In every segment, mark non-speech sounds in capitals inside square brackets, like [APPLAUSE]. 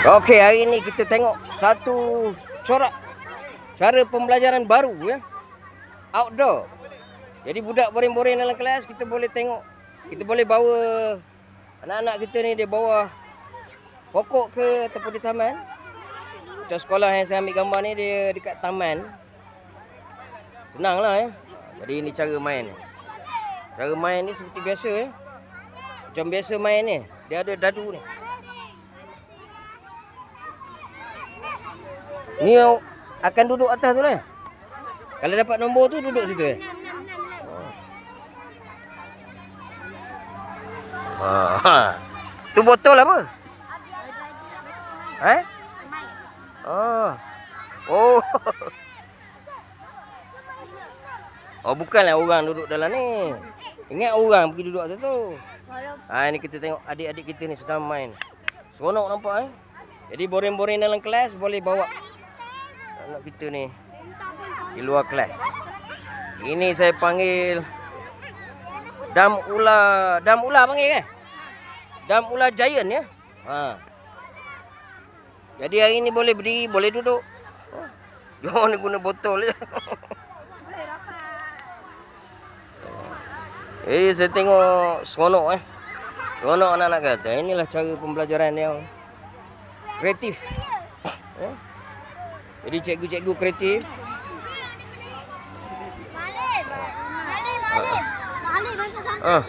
Okey, hari ini kita tengok satu corak cara pembelajaran baru ya. Outdoor. Jadi budak boring-boring dalam kelas kita boleh tengok kita boleh bawa anak-anak kita ni dia bawa pokok ke ataupun di taman. Macam sekolah yang saya ambil gambar ni dia dekat taman. Senanglah ya. Jadi ini cara main. Cara main ni seperti biasa ya. Macam biasa main ni. Dia ada dadu ni. Ni akan duduk atas tu lah. Kalau dapat nombor tu duduk situ eh. Ha. Tu botol apa? Eh? Oh. Oh. Oh bukanlah orang duduk dalam ni. Ingat orang pergi duduk atas tu. Ha ni kita tengok adik-adik kita ni sedang main. Seronok nampak eh. Jadi boring-boring dalam kelas boleh bawa anak kita ni di luar kelas. Ini saya panggil Dam Ula, Dam Ula panggil kan? Dam Ula Giant ya. Ha. Jadi hari ni boleh berdiri, boleh duduk. Oh. Jangan ni guna botol je. [LAUGHS] Eh, saya tengok seronok eh. Seronok anak-anak kata. Inilah cara pembelajaran yang kreatif. [COUGHS] Eh? Jadi cikgu-cikgu kreatif. Ah.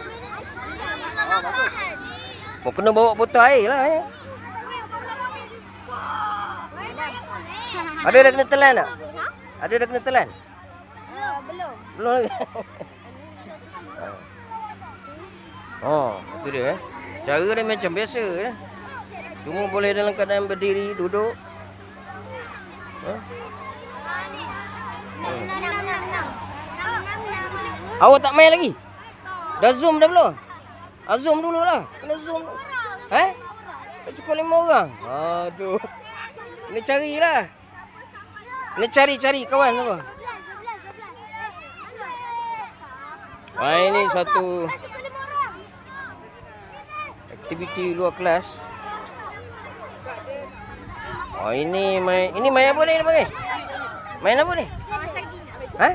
Mau kena bawa botol air lah eh. Ada dah kena telan tak? Ada dah kena telan? Belum. Belum lagi. [LAUGHS] oh, itu dia eh. Cara dia macam biasa eh. Cuma boleh dalam keadaan berdiri, duduk. Eh? Awak tak main lagi? Dah zoom dah belum? Ah, zoom dulu lah. Kena zoom. Eh? Tak cukup lima orang? Aduh. Kena carilah. Kena cari-cari kawan apa? Wah ini satu aktiviti luar kelas. Oh ini main ini main apa ni panggil? Main apa ni? Ha?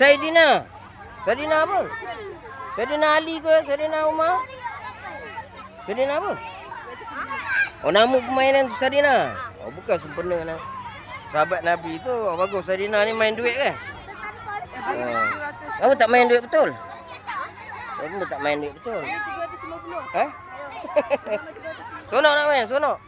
Saidina. Saidina apa? Saidina Ali ke? Saidina Umar? Saidina apa? Oh nama permainan tu Saidina. Oh bukan sempurna nak. Sahabat Nabi tu oh, bagus Saidina ni main duit kan? Oh. Kamu tak main duit betul? Kamu tak main duit betul. Ha? [LAUGHS] Sonok nak main, sonok.